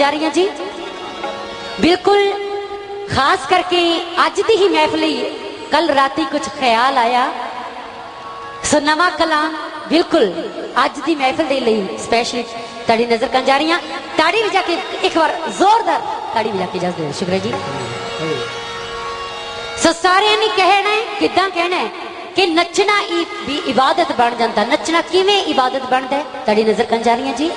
ਕੰਜਾਰੀਆਂ ਜੀ ਬਿਲਕੁਲ ਖਾਸ ਕਰਕੇ ਅੱਜ ਦੀ ਹੀ ਮਹਿਫਲ ਲਈ ਕੱਲ ਰਾਤੀ ਕੁਝ ਖਿਆਲ ਆਇਆ ਸੋ ਨਵਾਂ ਕਲਾਮ ਬਿਲਕੁਲ ਅੱਜ ਦੀ ਮਹਿਫਲ ਦੇ ਲਈ ਸਪੈਸ਼ਲ ਤੁਹਾਡੀ ਨਜ਼ਰ ਕੰਜਾਰੀਆਂ ਤਾੜੀ ਵਜਾ ਕੇ ਇੱਕ ਵਾਰ ਜ਼ੋਰਦਾਰ ਤਾੜੀ ਵਜਾ ਕੇ ਜਸ ਦਿਓ ਸ਼ੁਕਰ ਹੈ ਜੀ ਸੋ ਸਾਰਿਆਂ ਨੇ ਕਹਿਣਾ ਹੈ ਕਿਦਾਂ ਕਹਿਣਾ ਹੈ ਕਿ ਨੱਚਣਾ ਹੀ ਵੀ ਇਬਾਦਤ ਬਣ ਜਾਂਦਾ ਨੱਚਣਾ ਕਿਵੇਂ ਇਬਾਦਤ ਬਣਦਾ ਹੈ ਤੁਹਾਡੀ ਨਜ਼ਰ ਕੰਜਾਰੀਆਂ ਜੀ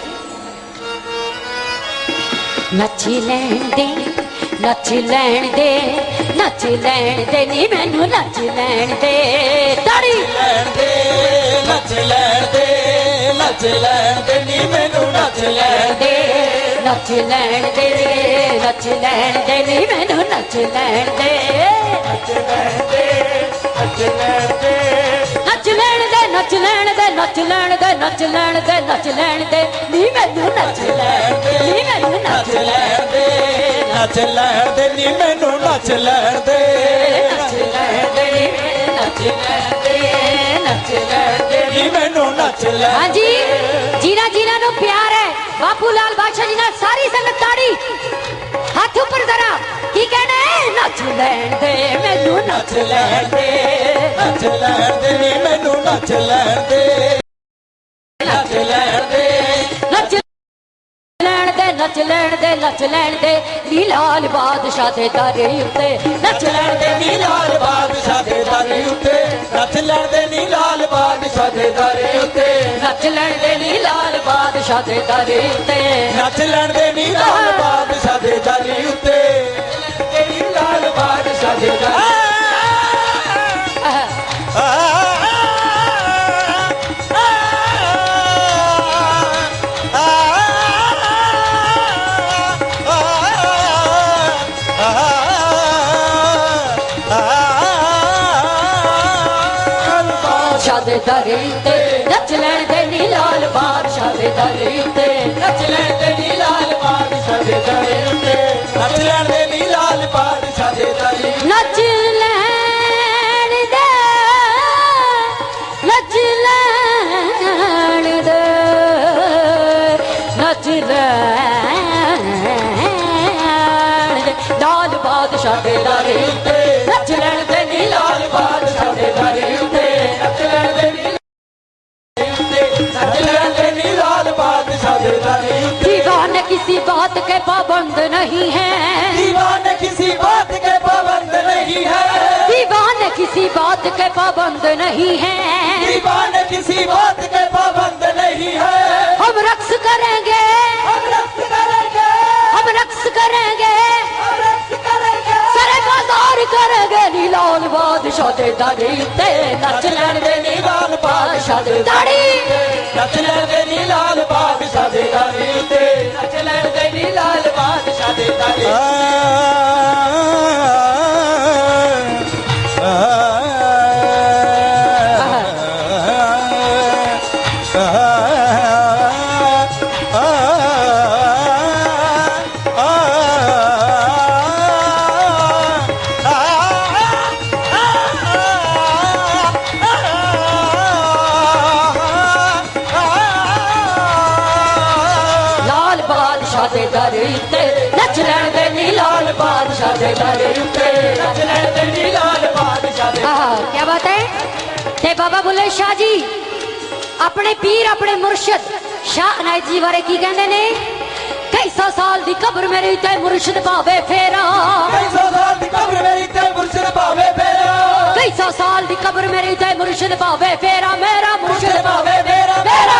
ਨੱਚ ਲੈਣ ਦੇ ਨੱਚ ਲੈਣ ਦੇ ਨੱਚ ਲੈਣ ਦੇ ਨੀ ਮੈਨੂੰ ਨੱਚ ਲੈਣ ਦੇ ਤਾੜੀ ਲੈਣ ਦੇ ਨੱਚ ਲੈਣ ਦੇ ਨੱਚ ਲੈਣ ਦੇ ਨੀ ਮੈਨੂੰ ਨੱਚ ਲੈਣ ਦੇ ਨੱਚ ਲੈਣ ਦੇ ਨੱਚ ਲੈਣ ਦੇ ਨੀ ਮੈਨੂੰ ਨੱਚ ਲੈਣ ਦੇ ਨੱਚ ਲੈਣ ਦੇ ਨੱਚ ਲੈਣ ਦੇ ਨੱਚ ਲੈਣ ਦੇ ਨੱਚ ਲੈਣ ਦੇ ਨੱਚ ਲੈਣ ਦੇ ਨੱਚ ਲੈਣ ਦੇ ਨੀ ਮੈਨੂੰ ਨੱਚ ਲੈਣ ਦੇ ਨੀ ਮੈਨੂੰ ਨੱਚ ਲੈਣ ਦੇ ਨੱਚ ਲੈਣ ਦੇ ਨੀ ਮੈਨੂੰ ਨੱਚ ਲੈਣ ਦੇ ਨੱਚ ਲੈਣ ਦੇ ਨੱਚ ਲੈਣ ਦੇ ਨੱਚ ਲੈਣ ਦੇ ਨੀ ਮੈਨੂੰ ਨੱਚ ਲੈਣ ਹਾਂਜੀ ਜੀਨਾ ਜੀਨਾ ਨੂੰ ਪਿਆਰ ਹੈ ਬਾਪੂ ਲਾਲ ਬਾਦਸ਼ਾਹ ਜੀ ਨਾਲ ਸਾਰੀ ਸੰਗਤ ਤਾੜੀ ਹੱਥ ਉੱਪਰ ਜ਼ਰਾ ਕੀ ਕਹਿਣਾ ਹੈ ਨੱਚ ਲੈਣ ਦੇ ਮੈਨੂੰ ਨੱਚ ਨੱਚ ਲੈਣ ਦੇ ਨੱਚ ਲੈਣ ਦੇ ਮੈਨੂੰ ਨੱਚ ਲੈਣ ਦੇ ਨੱਚ ਲੈਣ ਦੇ ਨੱਚ ਲੈਣ ਦੇ ਨੱਚ ਲੈਣ ਦੇ ਨੱਚ ਲੈਣ ਦੇ ਨੀ ਲਾਲ ਬਾਦਸ਼ਾਹ ਦੇ ਦਾਰੇ ਉੱਤੇ ਨੱਚ ਲੈਣ ਦੇ ਨੀ ਲਾਲ ਬਾਦਸ਼ਾਹ ਦੇ ਦਾਰੇ ਉੱਤੇ ਨੱਚ ਲੈਣ ਦੇ ਨੀ ਲਾਲ ਬਾਦਸ਼ਾਹ ਦੇ ਦਾਰੇ ਉੱਤੇ। ਨੱਚ ਲੈਣ ਦੇ ਨੀ ਲਾਲ ਬਾਦਸ਼ਾਹ ਦੇ ਦਾਰੇ ਉੱਤੇ। ਨੱਚ ਲੈਣ ਦੇ ਨੀ ਲਾਲ ਬਾਦਸ਼ਾਹ ਦੇ ਦਾਰੇ ਉੱਤੇ। ਤੇ ਨੀ ਲਾਲ ਬਾਦਸ਼ਾਹ ਦੇ ਦਾਰੇ ਦਾਰੇ ਉੱਤੇ ਨੱਚ ਲੈਣ ਦੇ ਨੀ ਲਾਲ ਬਾਦਸ਼ਾਹ ਦੇ ਦਾਰੇ ਉੱਤੇ ਨੱਚ ਲੈਣ ਦੇ ਨੀ ਲਾਲ ਬਾਦਸ਼ਾਹ ਦੇ ਦਾਰੇ ਉੱਤੇ ਨੱਚ ਲੈਣ ਦੇ ਨੀ ਲਾਲ ਬਾਦਸ਼ਾਹ ਦੇ ਦਾਰੇ ਨੱਚ ਲੈਣ ਦੇ। ਨੱਚ ਲੈਣ ਦੇ। ਨੱਚ ਲੈਣ ਦੇ। ਲਾਲ ਬਾਦਸ਼ਾਹ ਦੇ ਦਾਰੇ ਉੱਤੇ ਨੱਚ ਲੈਣ दीवान किसी बात के पाबंद नहीं है। दीवान किसी बात के पाबंद नहीं है। दीवान किसी बात के पाबंद नहीं है। दीवान किसी बात के ਪਾਤਸ਼ਾਹ ਦੇ ਦਾੜੀ ਤੇ ਨੱਚ ਲੈਣ ਦੇ ਨੀ ਲਾਲ ਪਾਤਸ਼ਾਹ ਦੇ ਦਾੜੀ ਨੱਚ ਲੈਣ ਦੇ ਨੀ ਲਾਲ ਪਾਤਸ਼ਾਹ ਦੇ ਦਾੜੀ ਤੇ ਨੱਚ ਲੈਣ ਦੇ ਨੀ ਲਾਲ ਪਾਤਸ਼ਾਹ ਦੇ ਦਾੜੀ ਆ हाँ, हाँ, क्या बात है? ते बाबा बुल्ले शाह जी अपने पीर अपने मुर्शद शाह अनायत जी बारे की कहते ने? कई सौ साल दी कब्र मेरी ते मुर्शद पावे फेरा? कई साल दी कब्र मेरी ते मुर्शद पावे फेरा? कई साल दी कब्र मेरी ते मुर्शद पावे फेरा? मेरा मुर्शद पावे फेरा मेरा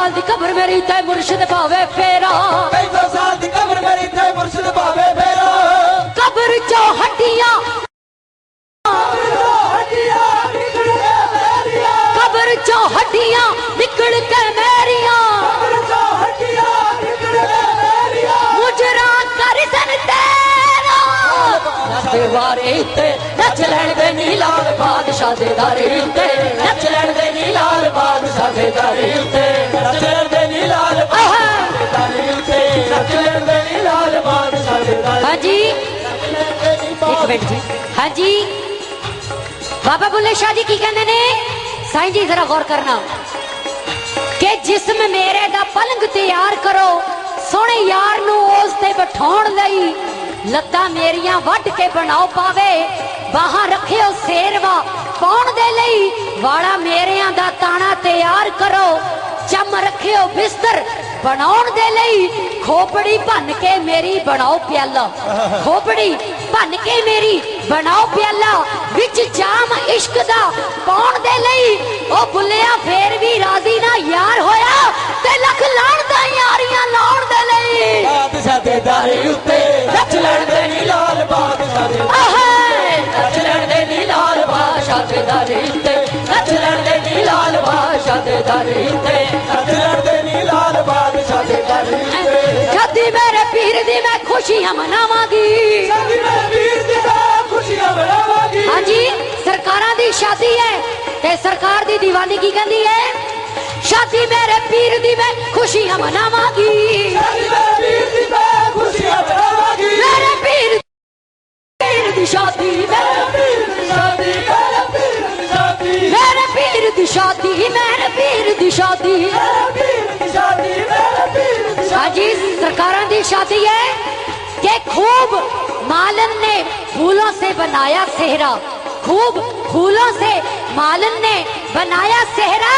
ਸਾਲ ਦੀ ਕਬਰ ਮੇਰੀ ਤੇ ਮੁਰਸ਼ਿਦ ਭਾਵੇ ਫੇਰਾ। ਕਈ ਸੌ ਸਾਲ ਦੀ ਕਬਰ ਮੇਰੀ ਤੇ ਮੁਰਸ਼ਦ ਭਾਵੇ ਫੇਰਾ। ਕਬਰ ਚੋਂ ਹੱਡੀਆਂ ਕਬਰ ਚੋਂ ਹੱਡੀਆਂ ਨਿਕਲ ਕੇ ਮੇਰੀਆਂ। ਦੇ ਵਾਰੇ ਉੱਤੇ ਨੱਚ ਲੈਣ ਦੇ ਨੀ ਲਾਲ ਬਾਦਸ਼ਾਹ ਦੇ ਦਾਰੇ ਉੱਤੇ ਨੱਚ ਲੈਣ ਦੇ ਨੀ ਲਾਲ ਬਾਦਸ਼ਾਹ ਦੇ ਦਾਰੇ ਉੱਤੇ ਨੱਚਣ ਦੇ ਨੀ ਲਾਲ ਆਹਾ ਤਾਲੀ ਉੱਤੇ ਨੱਚਣ ਦੇ ਨੀ ਲਾਲ ਬਾਦਸ਼ਾਹ ਦੇ ਤਾਲੀ ਹਾਂਜੀ ਇੱਕ ਮਿੰਟ ਜੀ ਹਾਂਜੀ ਬਾਬਾ ਬੁੱਲੇ ਸ਼ਾਹ ਜੀ ਕੀ ਕਹਿੰਦੇ ਨੇ ਸਾਈਂ ਜੀ ਜ਼ਰਾ ਗੌਰ ਕਰਨਾ ਕਿ ਜਿਸਮ ਮੇਰੇ ਦਾ ਪਲੰਗ ਤਿਆਰ ਕਰੋ ਸੋਹਣੇ ਯਾਰ ਨੂੰ ਉਸ ਤੇ ਬਿਠਾਉਣ ਲਈ ਲੱਤਾਂ ਮੇਰੀਆਂ ਵੱਢ ਕੇ ਬਣਾਓ ਪਾਵੇ। ਬਾਹਾਂ ਰੱਖਿਓ ਸੇਰਵਾ। ਪਾਉਣ ਦੇ ਲਈ? ਵਾਲਾ ਮੇਰਿਆਂ ਦਾ ਤਾਣਾ ਤਿਆਰ ਕਰੋ। ਚਮ ਰੱਖਿਓ ਬਿਸਤਰ। ਬਣਾਉਣ ਦੇ ਲਈ ਖੋਪੜੀ ਭੰਨ ਕੇ ਮੇਰੀ ਬਣਾਓ ਪਿਆਲਾ। ਖੋਪੜੀ ਭੰਨ ਕੇ ਮੇਰੀ ਬਣਾਓ ਪਿਆਲਾ। ਵਿੱਚ ਜਾਮ ਇਸ਼ਕ ਦਾ। ਪਾਉਣ ਦੇ ਲਈ? ਉਹ ਬੁੱਲਿਆ ਫੇਰ ਵੀ ਰਾਜ਼ੀ ਨਾ ਯਾਰ ਹੋਇਆ। ਤੇ ਲੱਖ ਲਾਉਣ ਦਾ ਯਾਰੀਆਂ ਲਾਉਣ ਦੇ ਲਈ। ਬਾਦਸ਼ਾਹ ਦੇ ਦਾਰੇ ਉੱਤੇ ਨੱਚ ਲੈਣ ਦੇ ਨੀ ਲਾਲ ਬਾਦਸ਼ਾਹ ਦੇ ਆਹੇ। ਨੱਚ ਲੈਣ ਦੇ ਨੀ ਲਾਲ ਬਾਦਸ਼ਾਹ ਦੇ ਦਾਰੇ ਉੱਤੇ। ਨੱਚ ਲੈਣ ਦੇ ਨੀ ਲਾਲ ਬਾਦਸ਼ਾਹ ਦੇ ਦਾਰੇ ਉੱਤੇ। ਨੱਚ ਲੈਣ ਦੇ ਨੀ ਲਾਲ ਬਾਦਸ਼ਾਹ ਦੇ ਦਾਰੇ ਉੱਤੇ। ਜਦੀ ਮੇਰੇ ਪੀਰ ਦੀ ਮੈਂ ਖੁਸ਼ੀਆਂ ਮਨਾਵਾਂਗੀ। ਦੀ ਦਾ ਖੁਸ਼ੀਆਂ ਮਨਾਵਾਂਗੀ। ਹਾਂਜੀ ਸਰਕਾਰਾਂ ਦੀ ਸ਼ਾਦੀ ਹੈ ਤੇ ਸਰਕਾਰ ਦੀ ਦੀਵਾਨੀ ਕੀ ਕਹਿੰਦੀ ਹੈ? शादी मेरे पीर दी में खुशियाँ मनावागी। मेरे पीर दी शादी मेरे पीर दी शादी हाजी सरकार की शादी है के खूब मालन ने फूलों से बनाया सेहरा। खूब फूलों से मालन ने बनाया सेहरा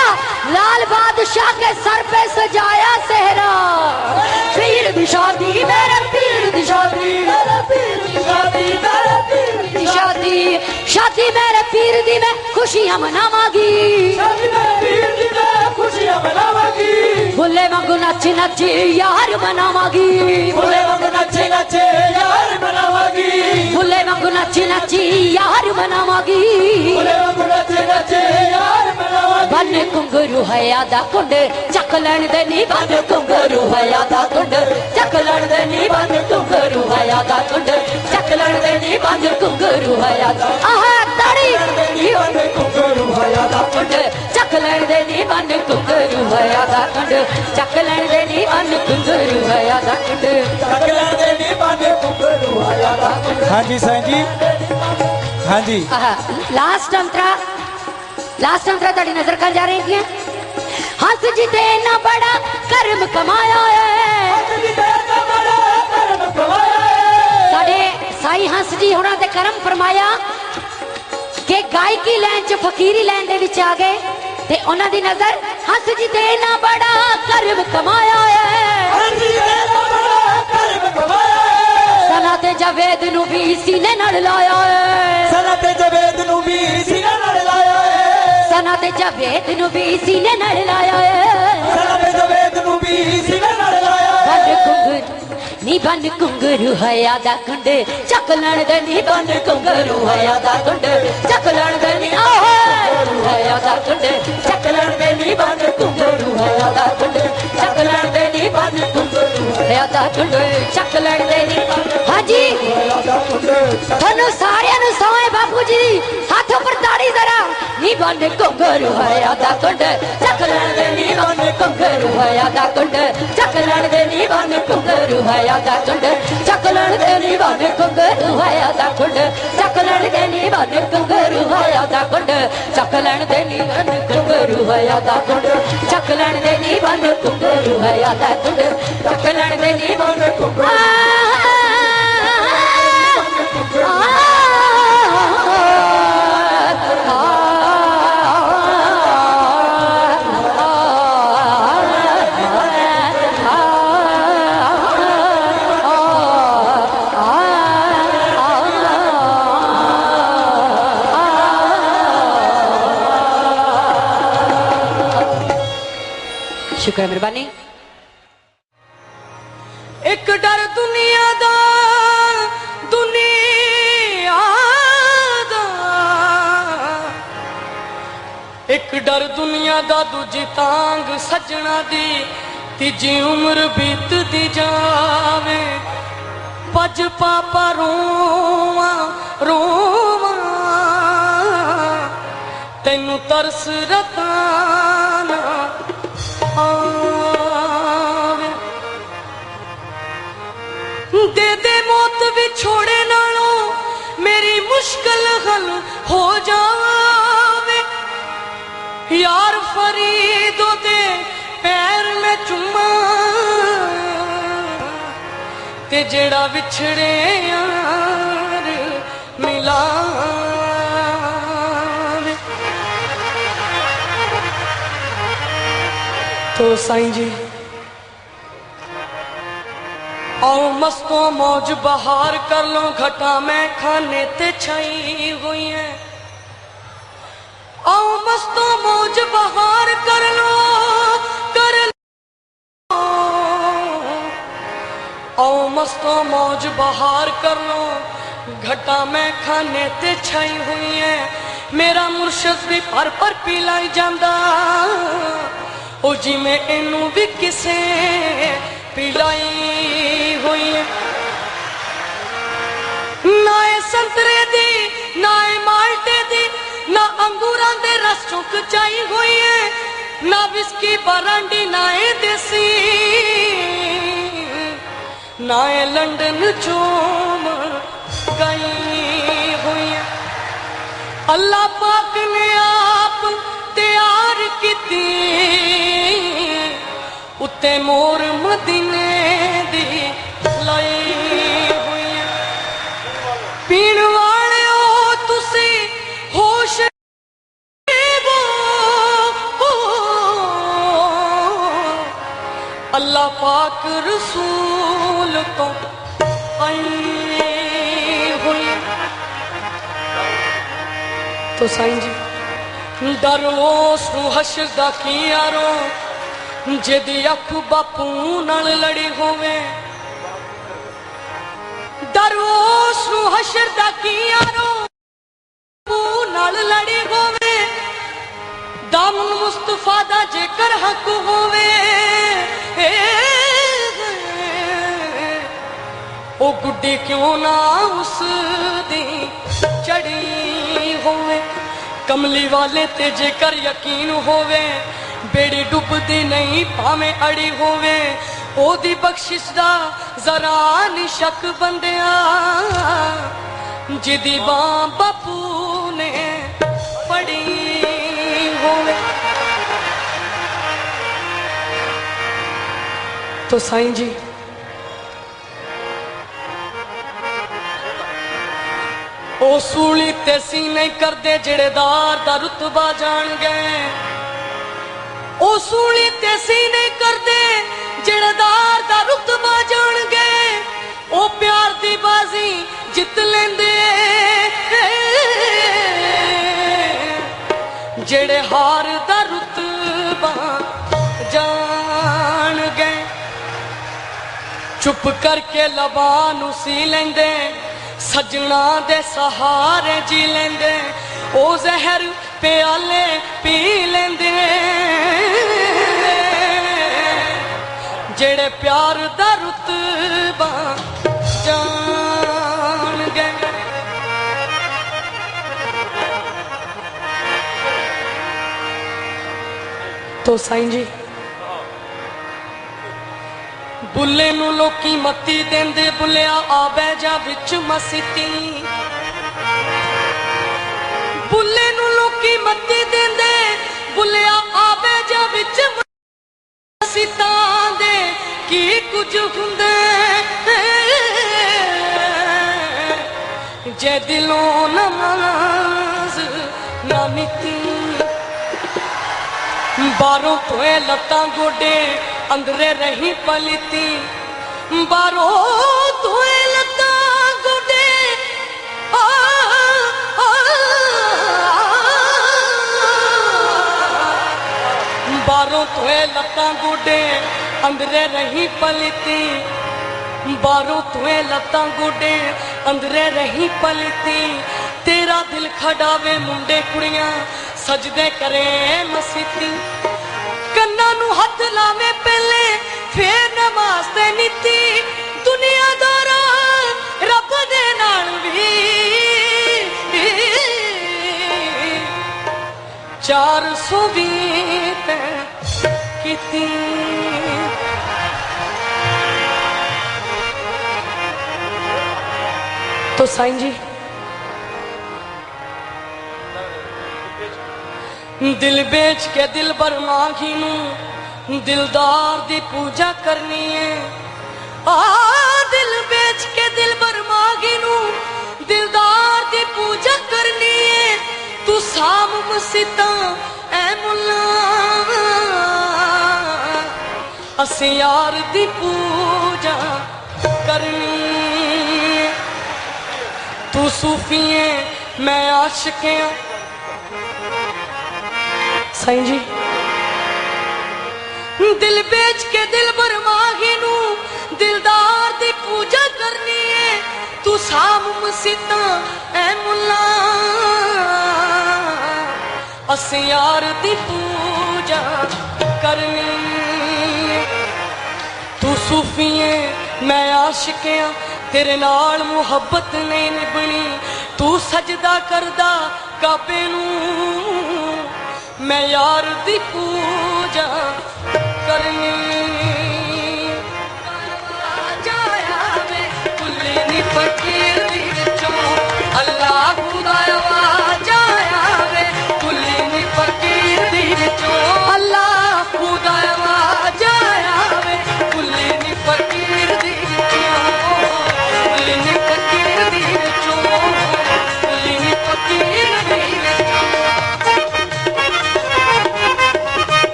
लाल बादशाह के सर पे सजाया सेहरा। पीर दिशादी मेरे पीर पीर दिशादी मेरे शादी। मेरे पीर दी मैं खुशियाँ मनावागी। खुशियाँ मनावागी। भुले वांगू यार मनावागी। भुले वांगू नच नच यार मनावागी। भुले वांगू नच नच यार मनावागी। भुले वांगू नच नच यार ਮਨਾਵਾਂਗੀ ਬੁਲੇ ਵਾਂਗ ਨੱਚੇ ਨੱਚੇ ਯਾਰ ਮਨਾਵਾਂਗੀ ਬੰਨ ਕੁੰਗਰੂ ਹਯਾ ਦਾ ਕੁੰਡ ਚੱਕ ਲੈਣ ਦੇ ਨੀ ਬੰਨ ਕੁੰਗਰੂ ਹਯਾ ਦਾ ਕੁੰਡ ਚੱਕ ਲੈਣ ਦੇ ਨੀ ਬੰਨ ਕੁੰਗਰੂ ਹਯਾ ਦਾ ਕੁੰਡ ਚੱਕ ਲੈਣ ਦੇ ਨੀ ਬੰਨ ਕੁੰਗਰੂ ਹਯਾ ਦਾ ਆਹ ਤੜੀ ਨੀ ਬੰਦ ਕੁਕਰੂ ਹੋਇਆ ਦਾ ਕੁੰਡ ਚੱਕ ਲੈਣ ਦੇ ਨੀ ਬੰਨ ਕੁੰਗਰੂ ਹਯਾ ਦਾ ਕੁੰਡ ਚੱਕ ਲੈਣ ਦੇ ਨੀ ਬੰਨ ਕੁੰਗਰੂ ਹਯਾ ਦਾ ਕੁੰਡ ਤੱਕ ਲੈਂਦੇ ਨੀ ਬੰਦ ਕੁਕਰੂ ਹੋਇਆ ਦਾ ਹਾਂਜੀ ਸਾਈਂ ਜੀ ਹਾਂਜੀ ਲਾਸਟ ਲਾਸਟ ਅੰਤਰਾ ਤੁਹਾਡੀ ਨਜ਼ਰ ਕਰ ਜਾ ਰਹੀ ਹੈ। ਹੱਸ ਜਿਤੇ ਨਾ ਬੜਾ ਕਰਮ ਕਮਾਇਆ ਤੇ ਕਮਾਇਆ ਸਾਡੇ ਸਾਈ ਹੰਸ ਜੀ ਹੋਰਾਂ ਤੇ ਕਰਮ ਫਰਮਾਇਆ ਕਿ ਗਾਇਕੀ ਲੈਣ ਚ ਫਕੀਰੀ ਲੈਣ ਦੇ ਵਿੱਚ ਆ ਗਏ ਤੇ ਉਹਨਾਂ ਦੀ ਨਜ਼ਰ ਹੱਸ ਜਿਤੇ ਨਾ ਬੜਾ ਕਰਮ ਕਮਾਇਆ ਤੇ ਕਮਾਇਆ ਸਨਾ ਤੇ ਜਵੇਦ ਨੂੰ ਵੀ ਸੀਨੇ ਨਾਲ ਲਾਇਆ ਹੈ। ਸਨਾ ਤੇ ਜਵੇਦ ਨੂੰ ਵੀ ਸੀਨਾ ਨਾਲ ਏ ਸਨਾ ਤੇ ਜਵੇਦ ਨੂੰ ਵੀ ਸੀਨੇ ਨਾਲ ਲਾਇਆ ਹੈ ਸਨਾ ਤੇ ਜਵੇਦ ਨੂੰ ਵੀ ਸੀਨਾ ਨਾਲ ਲਾਇਆ ਏ। ਕੁੰਗਰ ਨੀ ਬੰਨ ਕੁੰਗਰੂ ਹਯਾ ਦਾ ਕੁੰਡ। ਚੱਕ ਲੈਣ ਦੇ ਨੀ ਬੰਨ ਕੁੰਗਰੂ ਹਯਾ ਦਾ ਕੁੰਡ। ਚੱਕ ਲੈਣ ਦੇ ਨੀ ਆਹੇ ਹਯਾ ਦਾ ਕੁੰਡ। ਚੱਕ ਲੈਣ ਦੇ ਨੀ ਬੰਨ ਕੁੰਗਰੂ ਹਯਾ ਦਾ ਕੁੰਡ। ਚੱਕ ਲੈਣ ਦੇ ਨੀ ਬੰਨ ਕੁੰਗਰੂ ਦਾ ਕੁੰਡ ਚੱਕ ਲੈਣ ਦੇ ਹਾਂਜੀ। ਤੁਹਾਨੂੰ ਸਾਰਿਆਂ ਨੂੰ ਸੌਏ ਬਾਪੂ ਜੀ ਦੀ ਹੱਥ ਉੱਪਰ ਤਾੜੀ ਜ਼ਰਾ। ਨੀ ਬੰਨ ਕੁੰਗਰੂ ਹਯਾ ਦਾ ਕੁੰਡ ਚੱਕ ਲੈਣ ਦੇ ਨੀ। ਬੰਨ ਕੁੰਗਰੂ ਹਯਾ ਦਾ ਕੁੰਡ ਚੱਕ ਲੈਣ ਦੇ ਨੀ। ਬੰਨ ਕੁੰਗਰੂ ਹਯਾ ਦਾ ਕੁੰਡ ਚੱਕ ਲੈਣ ਦੇ ਨੀ। ਬੰਨ ਕੁੰਗਰੂ ਹਯਾ ਦਾ ਕੁੰਡ ਚੱਕ ਲੈਣ ਦੇ ਨੀ। ਬੰਨ ਕੁੰਗਰੂ ਹਯਾ ਦਾ ਕੁੰਡ ਚੱਕ ਲੈਣ ਨੀ। ਬੰਨ ਕੁੰਗਰੂ ਹਯਾ ਦਾ ਕੁੰਡ ਚੱਕ ਲੈਣ ਦੇ ਨੀ ਬੰਨ ਕੁੰਗਰੂ ਹਯਾ ਦਾ ਸ਼ੁਕਰ ਮਿਹਰਬਾਨੀ। ਇੱਕ ਡਰ ਦੁਨੀਆ ਦਾ ਦੁਨੀਆ ਦਾ। ਇੱਕ ਡਰ ਦੁਨੀਆ ਦਾ, ਦੂਜੀ ਤਾਂਗ ਸੱਜਣਾ ਦੀ, ਤੀਜੀ ਉਮਰ ਬੀਤਦੀ ਜਾਵੇ। ਭੱਜ ਪਾਪਾ ਰੋਵਾਂ ਰੋਵਾਂ। ਤੈਨੂੰ ਤਰਸ ਰਤਾਨਾ ਜਿਹੜਾ ਵਿਛੜੇ ਯਾਰ ਮਿਲਾਵੇ ਤੋ ਸਾਈਂ ਜੀ, ਆਓ ਮਸਤੋ ਮੌਜ ਬਹਾਰ ਕਰ ਲੋ ਘਟਾ ਮੈਂ ਖਾਨੇ ਤੇ ਛਾਈ ਹੋਈ ਐ। ਆਓ ਮਸਤੋ ਮੌਜ ਬਹਾਰ ਕਰ ਲੋ आओ मस्तो मौज बहार कर लो घटा मैं खाने ते छाई हुई है मेरा मुर्शद भी पर पर पिलाई ਜਾਂਦਾ ਉਹ ਜਿਵੇਂ ਇਹਨੂੰ ਵੀ ਕਿਸੇ ਪਿਲਾਈ ਹੋਈ ਹੈ ਨਾ ਇਹ ਸੰਤਰੇ ਦੀ ਨਾ ਇਹ ਮਾਲਟੇ ਦੀ ਨਾ ਅੰਗੂਰਾਂ ਦੇ ਰਸ ਚੁੱਕ ਚਾਈ ਹੋਈ ਹੈ ਨਾ ਵਿਸਕੀ ਬਰਾਂਡੀ ਨਾ ਇਹ ਦੇਸੀ ਨਾ ਲੰਡਨ ਚੋਮ। ਗਈ ਹੋਈ ਅੱਲਾ ਪਾਕ ਨੇ ਆਪ ਤਿਆਰ ਕੀਤੀ। ਉੱਤੇ ਮੋਰ ਮਦੀਨੇ ਦੀ ਲਾਈ ਹੋਈ ਹੈ ਪੀਣ ਵਾਲਿਓ, ਤੁਸੀਂ ਹੋਸ਼ ਅੱਲਾ ਪਾਕ ਰਸੂਲ ਤੋਂ ਤੋ ਸਾਈਂ ਜੀ, ਡਰ ਉਸ ਨੂੰ ਹਸ਼ਰ ਦਾ ਕੀ ਯਾਰੋ ਜਿਹਦੀ ਅੱਖ ਬਾਪੂ ਨਾਲ ਲੜੀ ਹੋਵੇ। ਡਰ ਉਸ ਨੂੰ ਹਸ਼ਰ ਦਾ ਕੀ ਯਾਰੋ ਬਾਪੂ ਨਾਲ ਲੜੀ ਹੋਵੇ। ਦਮ ਮੁਸਤਫਾ ਦਾ ਜੇਕਰ ਹੱਕ ਹੋਵੇ। ਉਹ ਗੁੱਡੀ ਕਿਉਂ ਨਾ ਉਸ ਦੀ ਚੜੀ ਹੋਵੇ? ਕਮਲੀ ਵਾਲੇ ਤੇ ਜੇਕਰ ਯਕੀਨ ਹੋਵੇ, ਬੇੜੀ ਡੁੱਬਦੀ ਨਹੀਂ ਭਾਵੇਂ ਅੜੀ ਹੋਵੇ, ਉਹਦੀ ਬਖਸ਼ਿਸ਼ ਦਾ ਜ਼ਰਾ ਨੀ ਸ਼ੱਕ ਬੰਦਿਆ। ਜਿਹਦੀ ਬਾਂ ਬਾਪੂ ਨੇ ਫੜੀ ਹੋਵੇ। ਤੋ ਸਾਈਂ ਜੀ ਉਹ ਸੂਲੀ ਤੇ ਸੀ ਨਹੀਂ ਕਰਦੇ ਜਿਹੜੇ ਦਾਰ ਦਾ ਰਤਬਾ ਜਾਣ ਗਏ ਉਹ ਸੂਲੀ ਤੇ ਸੀ ਨਹੀਂ ਕਰਦੇ ਜਿਹੜੇ ਦਾਰ ਦਾ ਰਤਬਾ ਜਾਣ ਗਏ ਉਹ ਪਿਆਰ ਦੀ ਬਾਜ਼ੀ ਜਿੱਤ ਲੈਂਦੇ। ਜਿਹੜੇ ਹਾਰ ਦਾ ਰਤਬਾ ਜਾਣ ਗਏ ਚੁੱਪ ਕਰਕੇ ਲਬਾਂ ਨੂੰ ਸੀ ਲੈਂਦੇ। ਸਜਣਾ ਦੇ ਸਹਾਰੇ ਜੀ ਲੈਂਦੇ, ਉਹ ਜ਼ਹਿਰ ਪਿਆਲੇ ਪੀ ਲੈਂਦੇ। ਜਿਹੜੇ ਪਿਆਰ ਦਾ ਰਤਬਾ ਜਾਣ ਗਏ ਤੋ ਸਾਈਂ ਜੀ ਬੁੱਲੇ ਨੂੰ ਲੋਕੀ ਮੱਤੀ ਦਿੰਦੇ, ਬੁੱਲਿਆ ਆ ਬਹਿ ਜਾ ਵਿੱਚ ਮਸਤੀ। ਬੁੱਲੇ ਨੂੰ ਲੋਕੀ ਮੱਤੀ ਦਿੰਦੇ, ਬੁੱਲਿਆ ਆ ਬਹਿ ਜਾ ਵਿੱਚ ਮਸੀਤਾਂ ਦੇ। ਕੀ ਕੁਝ ਹੁੰਦੇ? ਜੇ ਦਿਲੋਂ ਨਮਾਜ਼ ਨਾ ਨਿਤੀ ਬਾਹਰੋਂ ਤੋਏ ਲੱਤਾਂ ਗੋਡੇ ਅੰਦਰੇ ਰਹੀ ਪਲਤੀ। ਬਾਹਰੋਂ ਤੋਏ ਲੱਤਾਂ ਗੋਡੇ। ਆ ਆ ਬਾਹਰੋਂ ਬਾਹਰੋਂ ਲੱਤਾਂ ਗੋਡੇ, ਅੰਦਰੇ ਰਹੀ ਪਲਤੀ। ਬਾਹਰੋਂ ਤੋਏ ਲੱਤਾਂ ਗੋਡੇ, ਅੰਦਰੇ ਰਹੀ ਪਲਤੀ। ਤੇਰਾ ਦਿਲ ਖੜਾਵੇ ਮੁੰਡੇ ਕੁੜੀਆਂ, ਸਜਦੇ ਕਰੇ ਮਸੀਤੀ। ਹੱਥ ਲਾਵੇਂ ਪਹਿਲੇ, ਫੇਰ ਨਮਾਜ਼ ਤੇ ਨੀਤੀ। ਦੁਨੀਆਦਾਰਾ ਰੱਬ ਦੇ ਨਾਲ ਵੀ। ਚਾਰ ਸੌ ਵੀਹ ਤੇ ਕੀਤੀ। ਤੋ ਸਾਈਂ ਜੀ, ਦਿਲ ਵੇਚ ਕੇ ਦਿਲ ਬਰਮਾਗੀ ਨੂੰ ਦਿਲਦਾਰ ਦੀ ਪੂਜਾ ਕਰਨੀ ਏ। ਆ ਦਿਲ ਵੇਚ ਕੇ ਦਿਲ ਬਰਮਾਗੀ ਨੂੰ ਦਿਲਦਾਰ ਦੀ ਪੂਜਾ ਕਰਨੀ ਏ। ਤੂੰ ਸਾਮ ਮਸੀਤਾਂ, ਐ ਮੁੱਲਾ। ਅਸੀਂ ਯਾਰ ਦੀ ਪੂਜਾ ਕਰਨੀ ਤੂੰ ਸੂਫੀਏ ਮੈਂ ਆਸ਼ਿਕਿਆਂ ਸਾਈਂ ਜੀ। ਦਿਲ ਵੇਚ ਕੇ ਦਿਲ ਬਰਮਾਗੀ ਨੂੰ ਦਿਲਦਾਰ ਦੀ ਪੂਜਾ ਕਰਨੀ ਏ। ਤੂੰ ਸਾਮ ਮਸੀਤਾਂ, ਐ ਮੁੱਲਾ। ਅਸੀਂ ਯਾਰ ਦੀ ਪੂਜਾ ਕਰਨੀ ਤੂੰ ਸੂਫੀਏ ਮੈਂ ਆਸ਼ਿਕਿਆਂ ਤੇਰੇ ਨਾਲ ਮੁਹੱਬਤ ਨਹੀਂ ਨਿਭਣੀ। ਤੂੰ ਸਜਦਾ ਕਰਦਾ ਕਾਬੇ ਨੂੰ। ਮੈਂ ਯਾਰ ਦੀ ਪੂਜਾ ਕਰਨੀ। ਜਾਇਆ ਵੇ ਕੁੱਲੀ ਨੀ ਫਕੀਰ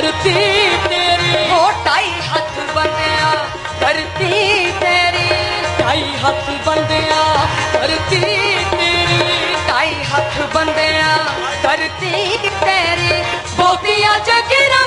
ਧਰਤੀ ਤੇਰੀ। ਉਹ ਟਾਈ ਹੱਥ ਧਰਤੀ ਤੇਰੀ। ਟਾਈ ਹੱਥ ਬੰਦਿਆ ਧਰਤੀ ਤੇਰੀ। ਟਾਈ ਹੱਥ ਬੰਦਿਆ ਧਰਤੀ ਤੇਰੀ। ਬੋਤੀਆਂ ਜਗਰਾ